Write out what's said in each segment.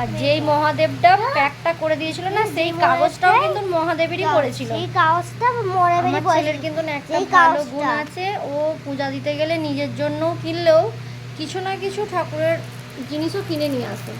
আর যেই মহাদেবটা প্যাকটা করে দিয়েছিল না সেই কাগজটাও কিন্তু মহাদেবেরই করেছিল। সেই কাগজটা আমার পড়েছিল। কিন্তু একটা ভালো গুণ আছে ও পূজা দিতে গেলে নিজের জন্য কিনলেও কিছু না কিছু ঠাকুরের জিনিসও কিনে নিয়ে আসে।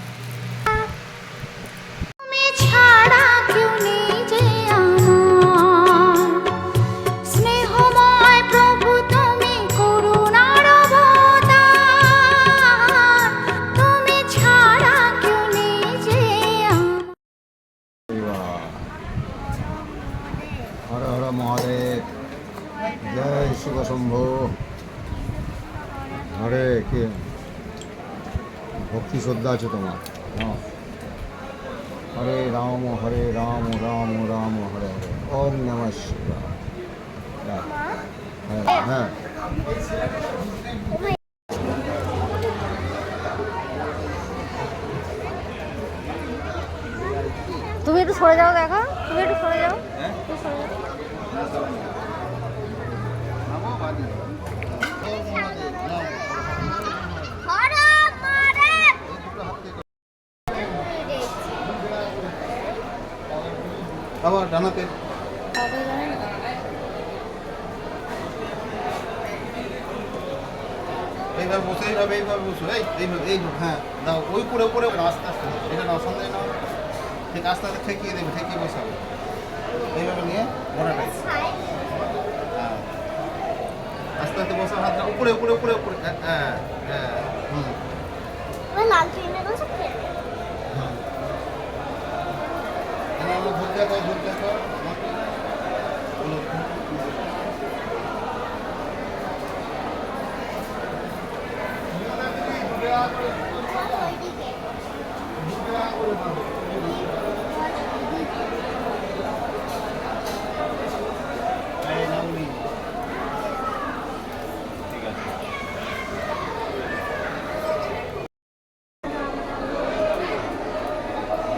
মহাদেব জয় শুভ শম্ভু হরে কে? ভক্তি শ্রদ্ধা আছে তোমার। হ্যাঁ। হরে রাম হরে রাম রাম রাম, হরে হরে। ওম নম শিবা হ্যাঁ। হ্যাঁ। একটু সরে যাও দেখো। তুমি একটু সরে যাও। একটু সরে যাও। আবার ডানাতে এইভাবে বসে এইভাবে এইভাবে বসো। এই এইভাবে এইভাবে হ্যাঁ দাও ওই করে উপরে আস্তে আস্তে এটা নাও সামনে নাও ঠিক আস্তে আস্তে ঠেকিয়ে দেবে ঠেকিয়ে বসাবে। এইভাবে নিয়ে গোড়াটাই হ্যাঁ। আস্তে আস্তে বসা হাতটা উপরে উপরে উপরে উপরে। হ্যাঁ হ্যাঁ হ্যাঁ। হুম। ওই লাল ট্রেনে বসে হুম এবার আমরা ধরতে দাও ধরতে দাও বলো। ওইদিকে এই নামনি। ঠিক আছে হ্যাঁ ওখানে ঘোরাও। বুঝতে